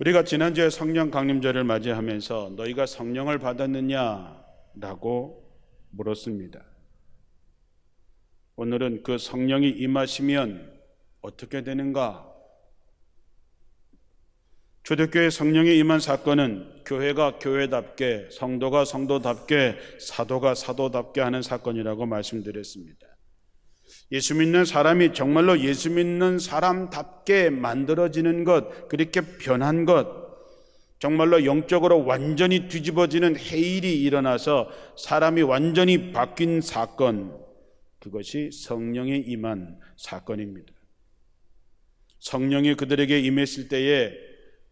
우리가 지난주에 성령 강림절을 맞이하면서 너희가 성령을 받았느냐라고 물었습니다. 오늘은 그 성령이 임하시면 어떻게 되는가? 초대교회 성령이 임한 사건은 교회가 교회답게, 성도가 성도답게, 사도가 사도답게 하는 사건이라고 말씀드렸습니다. 예수 믿는 사람이 정말로 예수 믿는 사람답게 만들어지는 것, 그렇게 변한 것, 정말로 영적으로 완전히 뒤집어지는 해일이 일어나서 사람이 완전히 바뀐 사건, 그것이 성령이 임한 사건입니다. 성령이 그들에게 임했을 때에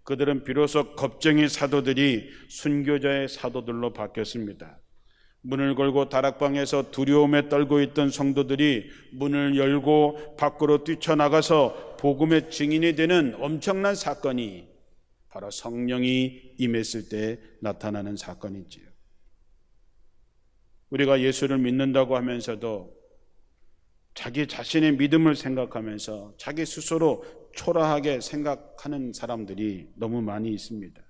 그들은 비로소 겁쟁이 사도들이 순교자의 사도들로 바뀌었습니다. 문을 걸고 다락방에서 두려움에 떨고 있던 성도들이 문을 열고 밖으로 뛰쳐나가서 복음의 증인이 되는 엄청난 사건이 바로 성령이 임했을 때 나타나는 사건이지요. 우리가 예수를 믿는다고 하면서도 자기 자신의 믿음을 생각하면서 자기 스스로 초라하게 생각하는 사람들이 너무 많이 있습니다.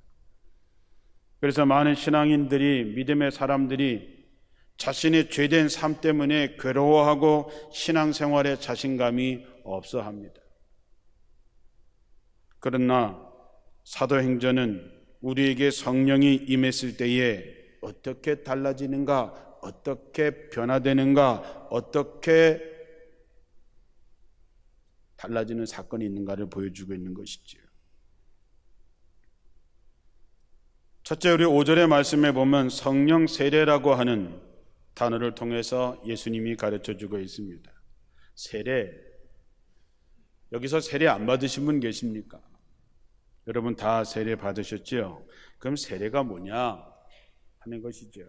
그래서 많은 신앙인들이 믿음의 사람들이 자신의 죄된 삶 때문에 괴로워하고 신앙생활에 자신감이 없어 합니다. 그러나 사도행전은 우리에게 성령이 임했을 때에 어떻게 달라지는가, 어떻게 변화되는가, 어떻게 달라지는 사건이 있는가를 보여주고 있는 것이지요. 첫째, 우리 5절의 말씀에 보면 성령 세례라고 하는 단어를 통해서 예수님이 가르쳐 주고 있습니다. 세례. 여기서 세례 안 받으신 분 계십니까? 여러분 다 세례 받으셨죠? 그럼 세례가 뭐냐? 하는 것이죠.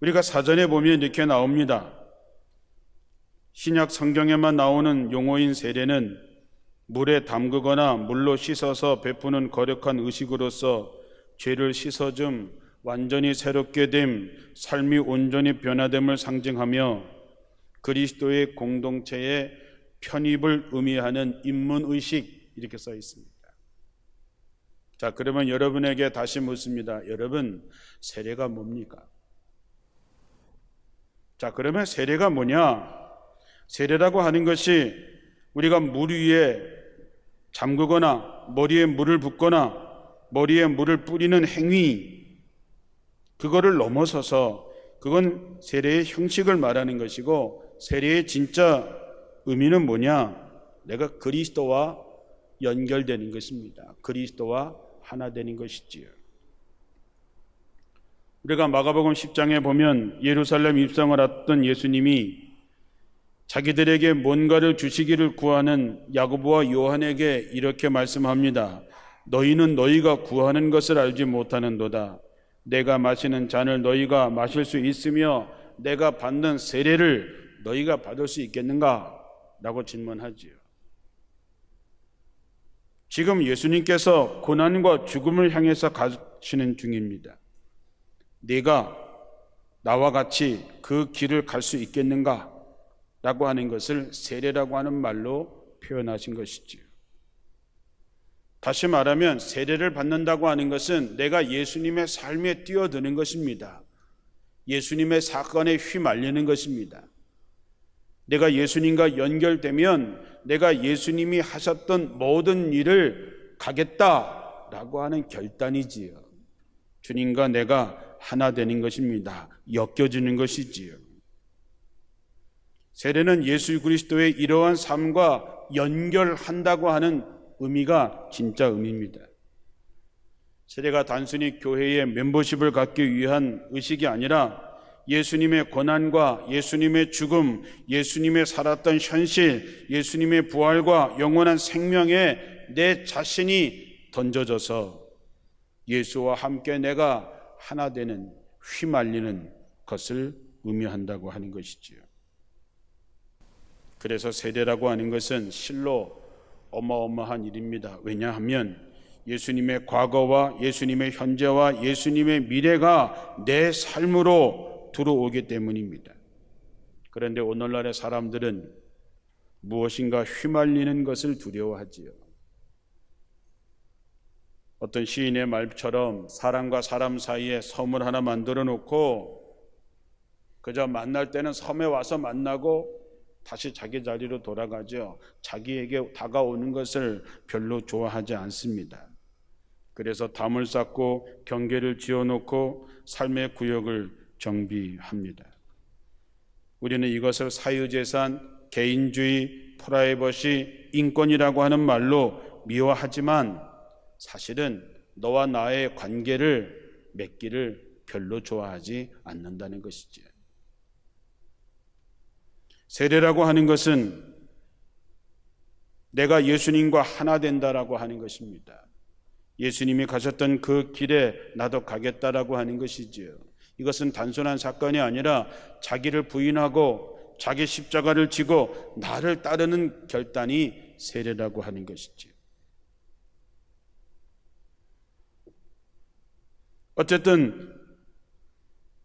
우리가 사전에 보면 이렇게 나옵니다. 신약 성경에만 나오는 용어인 세례는 물에 담그거나 물로 씻어서 베푸는 거룩한 의식으로서 죄를 씻어줌, 완전히 새롭게 됨, 삶이 온전히 변화됨을 상징하며 그리스도의 공동체의 편입을 의미하는 인문의식 이렇게 써 있습니다. 자, 그러면 여러분에게 다시 묻습니다. 여러분, 세례가 뭡니까? 자, 그러면 세례가 뭐냐? 세례라고 하는 것이 우리가 물 위에 잠그거나 머리에 물을 붓거나 머리에 물을 뿌리는 행위, 그거를 넘어서서 그건 세례의 형식을 말하는 것이고 세례의 진짜 의미는 뭐냐? 내가 그리스도와 연결되는 것입니다. 그리스도와 하나 되는 것이지요. 우리가 마가복음 10장에 보면 예루살렘 입성을 앞둔 예수님이 자기들에게 뭔가를 주시기를 구하는 야고보와 요한에게 이렇게 말씀합니다. 너희는 너희가 구하는 것을 알지 못하는도다. 내가 마시는 잔을 너희가 마실 수 있으며 내가 받는 세례를 너희가 받을 수 있겠는가? 라고 질문하지요. 지금 예수님께서 고난과 죽음을 향해서 가시는 중입니다. 네가 나와 같이 그 길을 갈 수 있겠는가? 라고 하는 것을 세례라고 하는 말로 표현하신 것이지요. 다시 말하면 세례를 받는다고 하는 것은 내가 예수님의 삶에 뛰어드는 것입니다. 예수님의 사건에 휘말리는 것입니다. 내가 예수님과 연결되면 내가 예수님이 하셨던 모든 일을 가겠다라고 하는 결단이지요. 주님과 내가 하나 되는 것입니다. 엮여주는 것이지요. 세례는 예수 그리스도의 이러한 삶과 연결한다고 하는 의미가 진짜 의미입니다. 세례가 단순히 교회의 멤버십을 갖기 위한 의식이 아니라 예수님의 고난과 예수님의 죽음, 예수님의 살았던 현실, 예수님의 부활과 영원한 생명에 내 자신이 던져져서 예수와 함께 내가 하나 되는 휘말리는 것을 의미한다고 하는 것이지요. 그래서 세례라고 하는 것은 실로 어마어마한 일입니다. 왜냐하면 예수님의 과거와 예수님의 현재와 예수님의 미래가 내 삶으로 들어오기 때문입니다. 그런데 오늘날의 사람들은 무엇인가 휘말리는 것을 두려워하지요. 어떤 시인의 말처럼 사람과 사람 사이에 섬을 하나 만들어 놓고 그저 만날 때는 섬에 와서 만나고 다시 자기 자리로 돌아가죠. 자기에게 다가오는 것을 별로 좋아하지 않습니다. 그래서 담을 쌓고 경계를 지어놓고 삶의 구역을 정비합니다. 우리는 이것을 사유재산, 개인주의, 프라이버시, 인권이라고 하는 말로 미워하지만 사실은 너와 나의 관계를 맺기를 별로 좋아하지 않는다는 것이지. 세례라고 하는 것은 내가 예수님과 하나 된다라고 하는 것입니다. 예수님이 가셨던 그 길에 나도 가겠다라고 하는 것이지요. 이것은 단순한 사건이 아니라 자기를 부인하고 자기 십자가를 지고 나를 따르는 결단이 세례라고 하는 것이지요. 어쨌든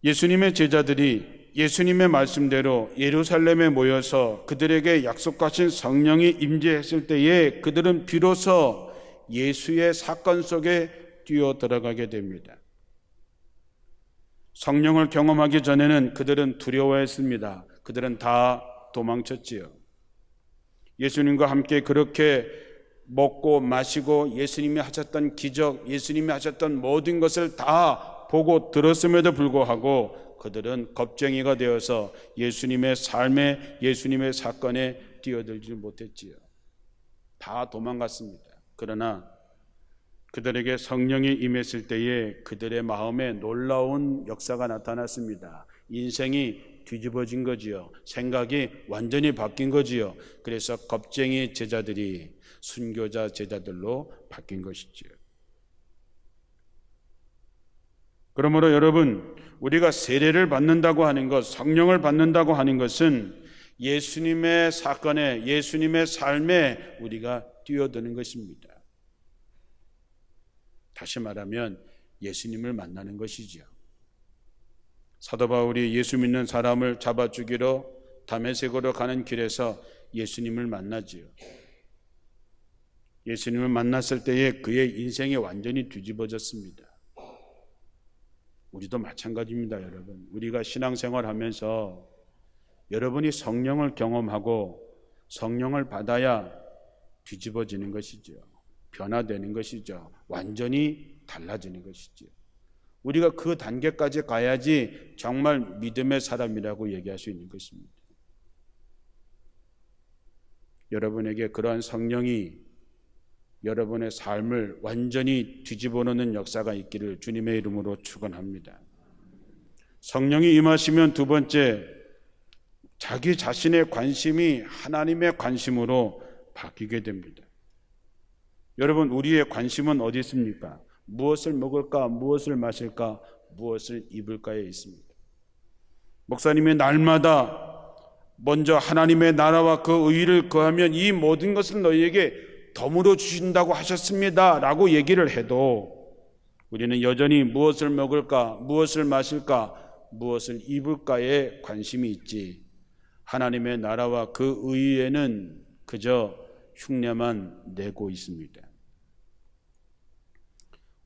예수님의 제자들이 예수님의 말씀대로 예루살렘에 모여서 그들에게 약속하신 성령이 임재했을 때에 그들은 비로소 예수의 사건 속에 뛰어 들어가게 됩니다. 성령을 경험하기 전에는 그들은 두려워했습니다. 그들은 다 도망쳤지요. 예수님과 함께 그렇게 먹고 마시고 예수님이 하셨던 기적, 예수님이 하셨던 모든 것을 다 보고 들었음에도 불구하고 그들은 겁쟁이가 되어서 예수님의 삶에 예수님의 사건에 뛰어들지 못했지요. 다 도망갔습니다. 그러나 그들에게 성령이 임했을 때에 그들의 마음에 놀라운 역사가 나타났습니다. 인생이 뒤집어진 거지요. 생각이 완전히 바뀐 거지요. 그래서 겁쟁이 제자들이 순교자 제자들로 바뀐 것이지요. 그러므로 여러분, 우리가 세례를 받는다고 하는 것, 성령을 받는다고 하는 것은 예수님의 사건에, 예수님의 삶에 우리가 뛰어드는 것입니다. 다시 말하면 예수님을 만나는 것이지요. 사도 바울이 예수 믿는 사람을 잡아 주기로 담에색으로 가는 길에서 예수님을 만나지요. 예수님을 만났을 때에 그의 인생이 완전히 뒤집어졌습니다. 우리도 마찬가지입니다, 여러분. 우리가 신앙생활 하면서 여러분이 성령을 경험하고 성령을 받아야 뒤집어지는 것이죠. 변화되는 것이죠. 완전히 달라지는 것이죠. 우리가 그 단계까지 가야지 정말 믿음의 사람이라고 얘기할 수 있는 것입니다. 여러분에게 그러한 성령이 여러분의 삶을 완전히 뒤집어 놓는 역사가 있기를 주님의 이름으로 축원합니다. 성령이 임하시면 두 번째 자기 자신의 관심이 하나님의 관심으로 바뀌게 됩니다. 여러분 우리의 관심은 어디 있습니까? 무엇을 먹을까, 무엇을 마실까, 무엇을 입을까에 있습니다. 목사님이 날마다 먼저 하나님의 나라와 그 의를 거하면 이 모든 것을 너희에게 덤으로 주신다고 하셨습니다. 라고 얘기를 해도 우리는 여전히 무엇을 먹을까, 무엇을 마실까, 무엇을 입을까에 관심이 있지. 하나님의 나라와 그 의에는 그저 흉내만 내고 있습니다.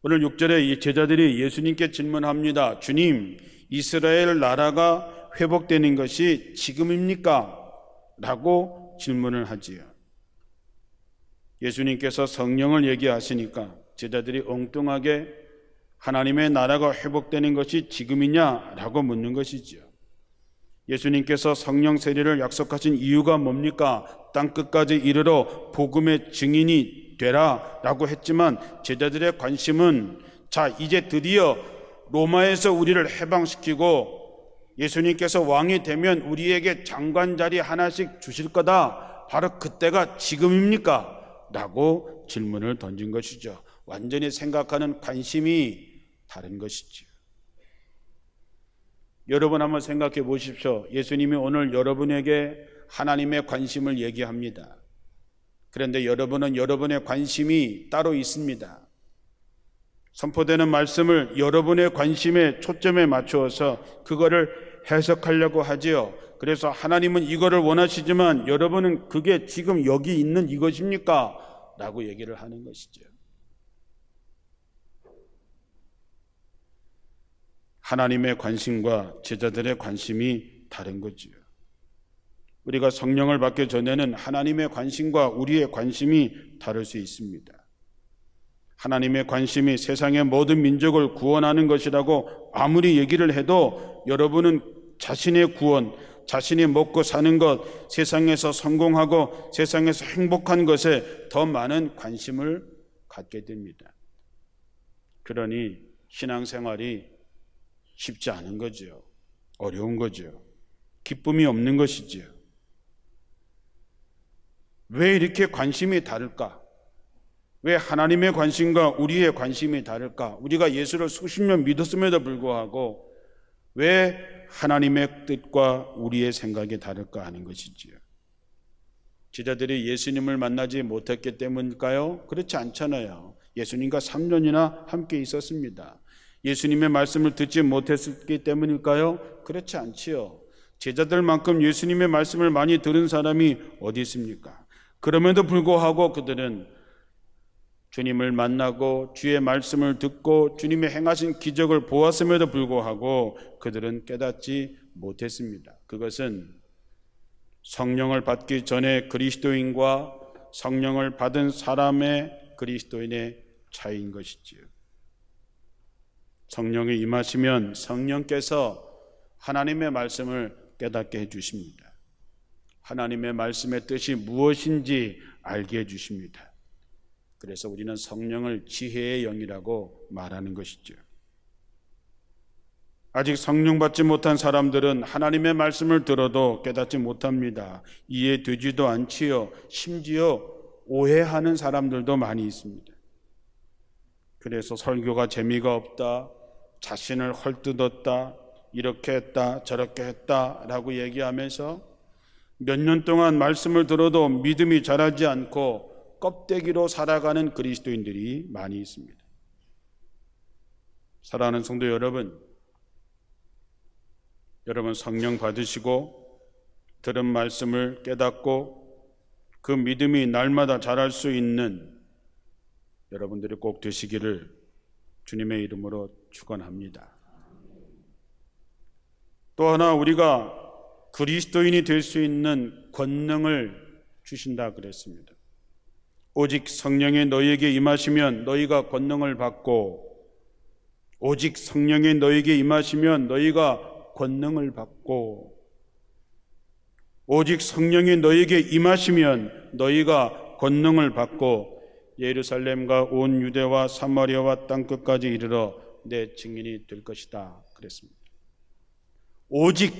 오늘 6절에 이 제자들이 예수님께 질문합니다. 주님, 이스라엘 나라가 회복되는 것이 지금입니까? 라고 질문을 하지요. 예수님께서 성령을 얘기하시니까 제자들이 엉뚱하게 하나님의 나라가 회복되는 것이 지금이냐라고 묻는 것이지요. 예수님께서 성령 세례를 약속하신 이유가 뭡니까? 땅 끝까지 이르러 복음의 증인이 되라라고 했지만 제자들의 관심은 자 이제 드디어 로마에서 우리를 해방시키고 예수님께서 왕이 되면 우리에게 장관 자리 하나씩 주실 거다. 바로 그때가 지금입니까? 라고 질문을 던진 것이죠. 완전히 생각하는 관심이 다른 것이죠. 여러분 한번 생각해 보십시오. 예수님이 오늘 여러분에게 하나님의 관심을 얘기합니다. 그런데 여러분은 여러분의 관심이 따로 있습니다. 선포되는 말씀을 여러분의 관심에 초점에 맞추어서 그거를 해석하려고 하지요. 그래서 하나님은 이거를 원하시지만 여러분은 그게 지금 여기 있는 이것입니까? 라고 얘기를 하는 것이죠. 하나님의 관심과 제자들의 관심이 다른 거지요. 우리가 성령을 받기 전에는 하나님의 관심과 우리의 관심이 다를 수 있습니다. 하나님의 관심이 세상의 모든 민족을 구원하는 것이라고 아무리 얘기를 해도 여러분은 자신의 구원, 자신이 먹고 사는 것, 세상에서 성공하고 세상에서 행복한 것에 더 많은 관심을 갖게 됩니다. 그러니 신앙생활이 쉽지 않은 거죠. 어려운 거죠. 기쁨이 없는 것이지요. 왜 이렇게 관심이 다를까? 왜 하나님의 관심과 우리의 관심이 다를까? 우리가 예수를 수십 년 믿었음에도 불구하고 왜 하나님의 뜻과 우리의 생각이 다를까 하는 것이지요. 지자들이 예수님을 만나지 못했기 때문일까요? 그렇지 않잖아요. 예수님과 3년이나 함께 있었습니다. 예수님의 말씀을 듣지 못했기 때문일까요? 그렇지 않지요. 제자들만큼 예수님의 말씀을 많이 들은 사람이 어디 있습니까? 그럼에도 불구하고 그들은 주님을 만나고 주의 말씀을 듣고 주님의 행하신 기적을 보았음에도 불구하고 그들은 깨닫지 못했습니다. 그것은 성령을 받기 전에 그리스도인과 성령을 받은 사람의 그리스도인의 차이인 것이지요. 성령이 임하시면 성령께서 하나님의 말씀을 깨닫게 해 주십니다. 하나님의 말씀의 뜻이 무엇인지 알게 해 주십니다. 그래서 우리는 성령을 지혜의 영이라고 말하는 것이죠. 아직 성령 받지 못한 사람들은 하나님의 말씀을 들어도 깨닫지 못합니다. 이해되지도 않지요. 심지어 오해하는 사람들도 많이 있습니다. 그래서 설교가 재미가 없다, 자신을 헐뜯었다, 이렇게 했다, 저렇게 했다 라고 얘기하면서 몇 년 동안 말씀을 들어도 믿음이 자라지 않고 껍데기로 살아가는 그리스도인들이 많이 있습니다. 사랑하는 성도 여러분, 여러분 성령 받으시고 들은 말씀을 깨닫고 그 믿음이 날마다 자랄 수 있는 여러분들이 꼭 되시기를 주님의 이름으로 축원합니다. 또 하나 우리가 그리스도인이 될 수 있는 권능을 주신다 그랬습니다. 오직 성령이 너희에게 임하시면 너희가 권능을 받고 오직 성령이 너희에게 임하시면 너희가 권능을 받고 오직 성령이 너희에게 임하시면 너희가 권능을 받고 예루살렘과 온 유대와 사마리아와 땅 끝까지 이르러 내 증인이 될 것이다 그랬습니다. 오직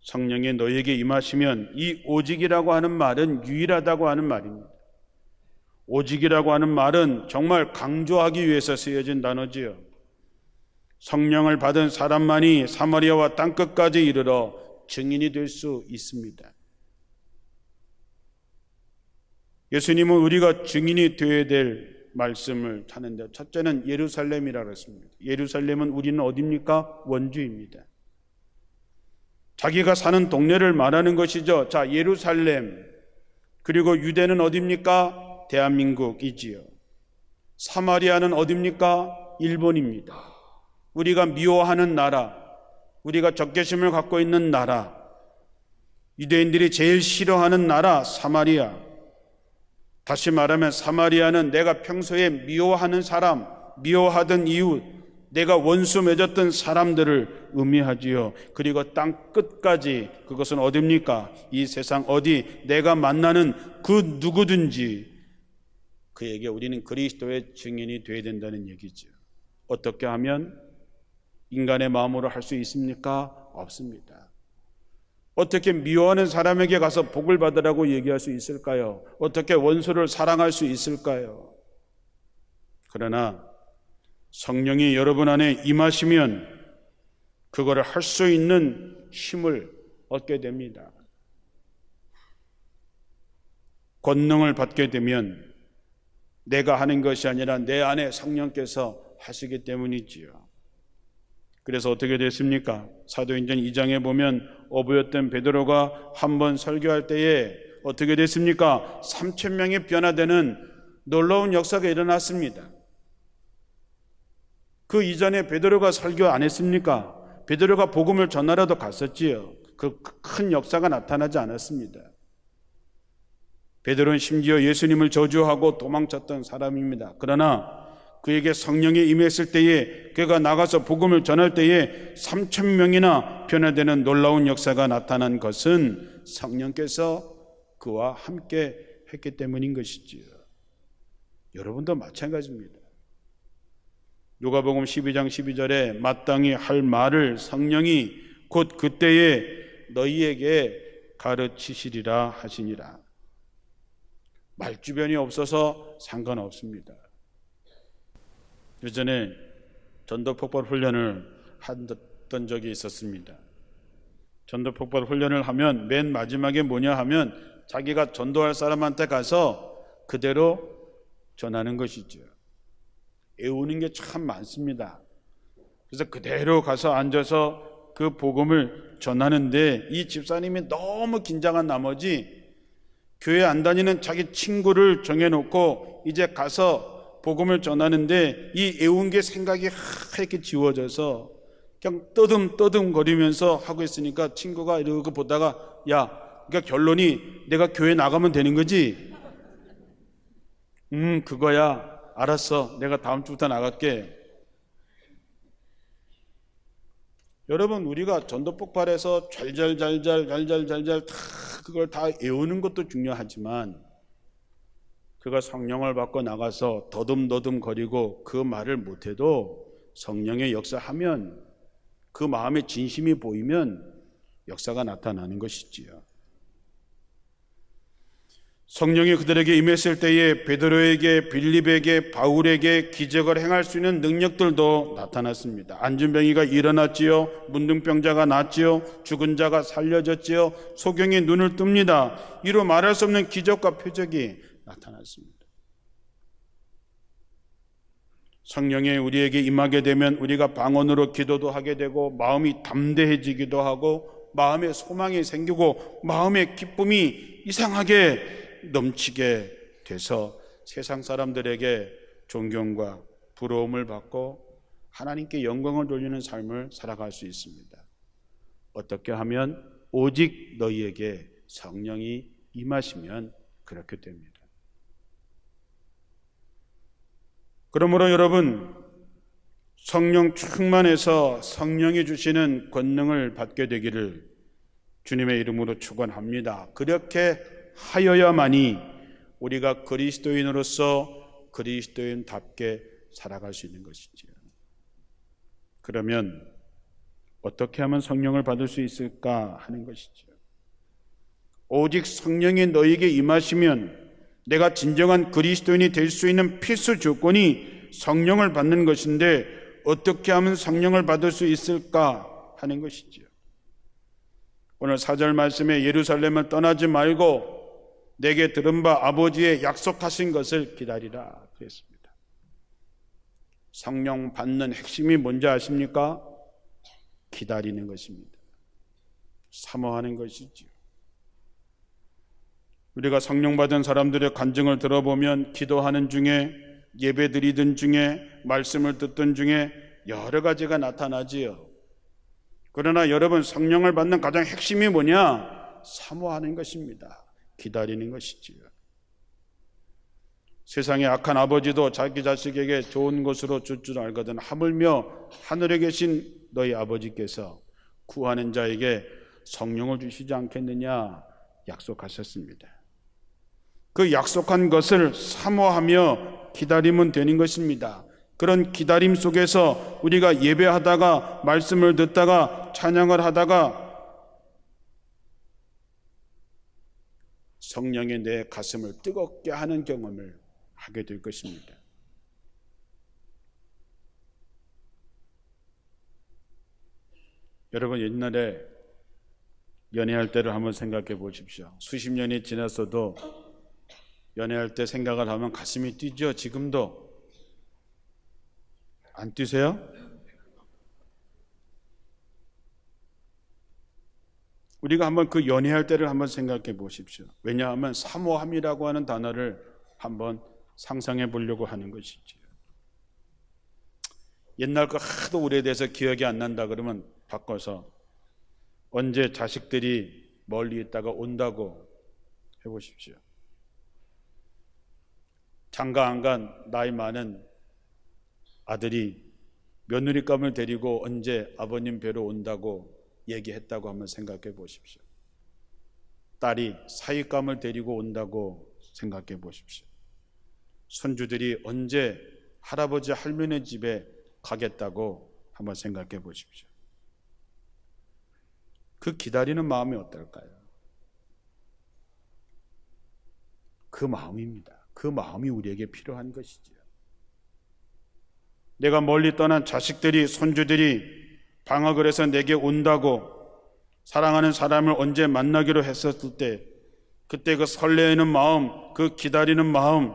성령이 너에게 임하시면 이 오직이라고 하는 말은 유일하다고 하는 말입니다. 오직이라고 하는 말은 정말 강조하기 위해서 쓰여진 단어지요. 성령을 받은 사람만이 사마리아와 땅 끝까지 이르러 증인이 될 수 있습니다. 예수님은 우리가 증인이 되어야 될 말씀을 찾는데 첫째는 예루살렘이라 그랬습니다. 예루살렘은 우리는 어디입니까? 원주입니다. 자기가 사는 동네를 말하는 것이죠. 자, 예루살렘. 그리고 유대는 어디입니까? 대한민국이지요. 사마리아는 어디입니까? 일본입니다. 우리가 미워하는 나라, 우리가 적개심을 갖고 있는 나라, 유대인들이 제일 싫어하는 나라, 사마리아. 다시 말하면 사마리아는 내가 평소에 미워하는 사람, 미워하던 이웃, 내가 원수 맺었던 사람들을 의미하지요. 그리고 땅 끝까지 그것은 어딥니까? 이 세상 어디 내가 만나는 그 누구든지 그에게 우리는 그리스도의 증인이 되어야 된다는 얘기죠. 어떻게 하면 인간의 마음으로 할 수 있습니까? 없습니다. 어떻게 미워하는 사람에게 가서 복을 받으라고 얘기할 수 있을까요? 어떻게 원수를 사랑할 수 있을까요? 그러나 성령이 여러분 안에 임하시면 그거를 할 수 있는 힘을 얻게 됩니다. 권능을 받게 되면 내가 하는 것이 아니라 내 안에 성령께서 하시기 때문이지요. 그래서 어떻게 됐습니까? 사도행전 2장에 보면 어부였던 베드로가 한 번 설교할 때에 어떻게 됐습니까? 3천 명이 변화되는 놀라운 역사가 일어났습니다. 그 이전에 베드로가 설교 안 했습니까? 베드로가 복음을 전하러도 갔었지요. 그 큰 역사가 나타나지 않았습니다. 베드로는 심지어 예수님을 저주하고 도망쳤던 사람입니다. 그러나 그에게 성령이 임했을 때에 그가 나가서 복음을 전할 때에 3천 명이나 변화되는 놀라운 역사가 나타난 것은 성령께서 그와 함께 했기 때문인 것이지요. 여러분도 마찬가지입니다. 누가복음 12장 12절에 마땅히 할 말을 성령이 곧 그때에 너희에게 가르치시리라 하시니라. 말주변이 없어서 상관없습니다. 예전에 전도폭발 훈련을 했던 적이 있었습니다. 전도폭발 훈련을 하면 맨 마지막에 뭐냐 하면 자기가 전도할 사람한테 가서 그대로 전하는 것이죠. 애우는 게 참 많습니다. 그래서 그대로 가서 앉아서 그 복음을 전하는데 이 집사님이 너무 긴장한 나머지 교회 안 다니는 자기 친구를 정해놓고 이제 가서 복음을 전하는데 이 애운 게 생각이 하얗게 지워져서 그냥 떠듬 떠듬 거리면서 하고 있으니까 친구가 이러고 보다가 야, 그러니까 결론이 내가 교회 나가면 되는 거지. 음, 그거야. 알았어. 내가 다음 주부터 나갈게. 여러분, 우리가 전도 폭발해서 잘잘잘잘 잘잘잘잘 다 그걸 다 외우는 것도 중요하지만 그가 성령을 받고 나가서 더듬더듬 거리고 그 말을 못해도 성령의 역사하면 그 마음의 진심이 보이면 역사가 나타나는 것이지요. 성령이 그들에게 임했을 때에 베드로에게 빌립에게 바울에게 기적을 행할 수 있는 능력들도 나타났습니다. 안진병이가 일어났지요. 문둥병자가 낫지요. 죽은 자가 살려졌지요. 소경이 눈을 뜹니다. 이로 말할 수 없는 기적과 표적이 나타났습니다. 성령이 우리에게 임하게 되면 우리가 방언으로 기도도 하게 되고 마음이 담대해지기도 하고 마음에 소망이 생기고 마음의 기쁨이 이상하게 넘치게 돼서 세상 사람들에게 존경과 부러움을 받고 하나님께 영광을 돌리는 삶을 살아갈 수 있습니다. 어떻게 하면 오직 너희에게 성령이 임하시면 그렇게 됩니다. 그러므로 여러분 성령 충만해서 성령이 주시는 권능을 받게 되기를 주님의 이름으로 축원합니다. 그렇게 하여야만이 우리가 그리스도인으로서 그리스도인답게 살아갈 수 있는 것이지요. 그러면 어떻게 하면 성령을 받을 수 있을까 하는 것이죠. 오직 성령이 너에게 임하시면 내가 진정한 그리스도인이 될 수 있는 필수 조건이 성령을 받는 것인데 어떻게 하면 성령을 받을 수 있을까 하는 것이죠. 오늘 사절 말씀에 예루살렘을 떠나지 말고 내게 들은 바 아버지의 약속하신 것을 기다리라 그랬습니다. 성령 받는 핵심이 뭔지 아십니까? 기다리는 것입니다. 사모하는 것이지요. 우리가 성령 받은 사람들의 간증을 들어보면 기도하는 중에 예배 드리던 중에 말씀을 듣던 중에 여러 가지가 나타나지요. 그러나 여러분 성령을 받는 가장 핵심이 뭐냐? 사모하는 것입니다. 기다리는 것이지요. 세상의 악한 아버지도 자기 자식에게 좋은 것으로 줄 줄 알거든 하물며 하늘에 계신 너희 아버지께서 구하는 자에게 성령을 주시지 않겠느냐 약속하셨습니다. 그 약속한 것을 사모하며 기다리면 되는 것입니다. 그런 기다림 속에서 우리가 예배하다가 말씀을 듣다가 찬양을 하다가 성령의 내 가슴을 뜨겁게 하는 경험을 하게 될 것입니다. 여러분 옛날에 연애할 때를 한번 생각해 보십시오. 수십 년이 지났어도 연애할 때 생각을 하면 가슴이 뛰죠. 지금도 안 뛰세요? 우리가 한번 그 연애할 때를 한번 생각해 보십시오. 왜냐하면 사모함이라고 하는 단어를 한번 상상해 보려고 하는 것이지요. 옛날 거 하도 오래돼서 기억이 안 난다 그러면 바꿔서 언제 자식들이 멀리 있다가 온다고 해 보십시오. 장가 안 간 나이 많은 아들이 며느리감을 데리고 언제 아버님 뵈러 온다고 얘기했다고 한번 생각해 보십시오. 딸이 사익감을 데리고 온다고 생각해 보십시오. 손주들이 언제 할아버지 할머니 집에 가겠다고 한번 생각해 보십시오. 그 기다리는 마음이 어떨까요? 그 마음입니다. 그 마음이 우리에게 필요한 것이지요. 내가 멀리 떠난 자식들이, 손주들이 방학을 해서 내게 온다고 사랑하는 사람을 언제 만나기로 했었을 때, 그때 그 설레이는 마음, 그 기다리는 마음,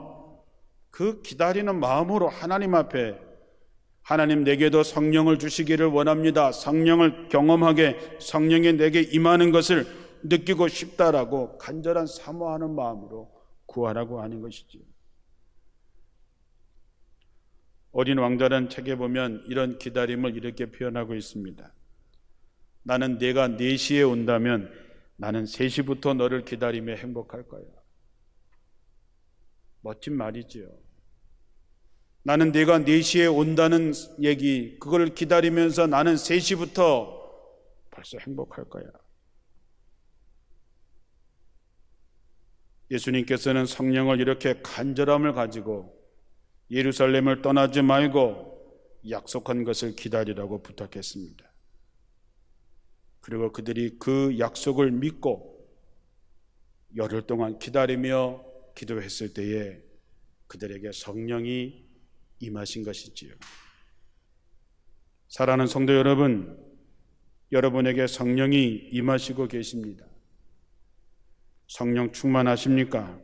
그 기다리는 마음으로 하나님 앞에 하나님 내게도 성령을 주시기를 원합니다. 성령을 경험하게 성령이 내게 임하는 것을 느끼고 싶다라고 간절한 사모하는 마음으로 구하라고 하는 것이지요. 어린 왕자라는 책에 보면 이런 기다림을 이렇게 표현하고 있습니다. 나는 내가 4시에 온다면 나는 3시부터 너를 기다리며 행복할 거야. 멋진 말이지요. 나는 내가 4시에 온다는 얘기, 그걸 기다리면서 나는 3시부터 벌써 행복할 거야. 예수님께서는 성령을 이렇게 간절함을 가지고 예루살렘을 떠나지 말고 약속한 것을 기다리라고 부탁했습니다. 그리고 그들이 그 약속을 믿고 열흘 동안 기다리며 기도했을 때에 그들에게 성령이 임하신 것이지요. 사랑하는 성도 여러분, 여러분에게 성령이 임하시고 계십니다. 성령 충만하십니까?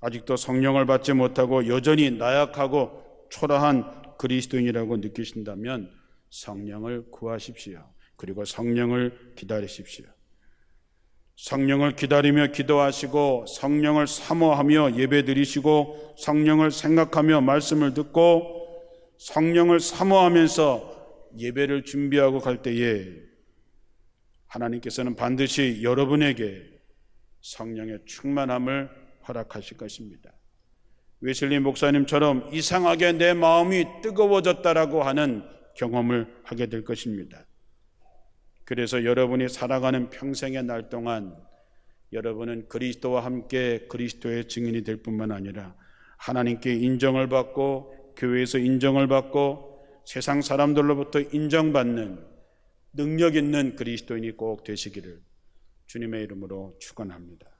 아직도 성령을 받지 못하고 여전히 나약하고 초라한 그리스도인이라고 느끼신다면 성령을 구하십시오. 그리고 성령을 기다리십시오. 성령을 기다리며 기도하시고 성령을 사모하며 예배 드리시고 성령을 생각하며 말씀을 듣고 성령을 사모하면서 예배를 준비하고 갈 때에 하나님께서는 반드시 여러분에게 성령의 충만함을 허락하실 것입니다. 웨슬리 목사님처럼 이상하게 내 마음이 뜨거워졌다라고 하는 경험을 하게 될 것입니다. 그래서 여러분이 살아가는 평생의 날 동안 여러분은 그리스도와 함께 그리스도의 증인이 될 뿐만 아니라 하나님께 인정을 받고 교회에서 인정을 받고 세상 사람들로부터 인정받는 능력 있는 그리스도인이 꼭 되시기를 주님의 이름으로 축원합니다.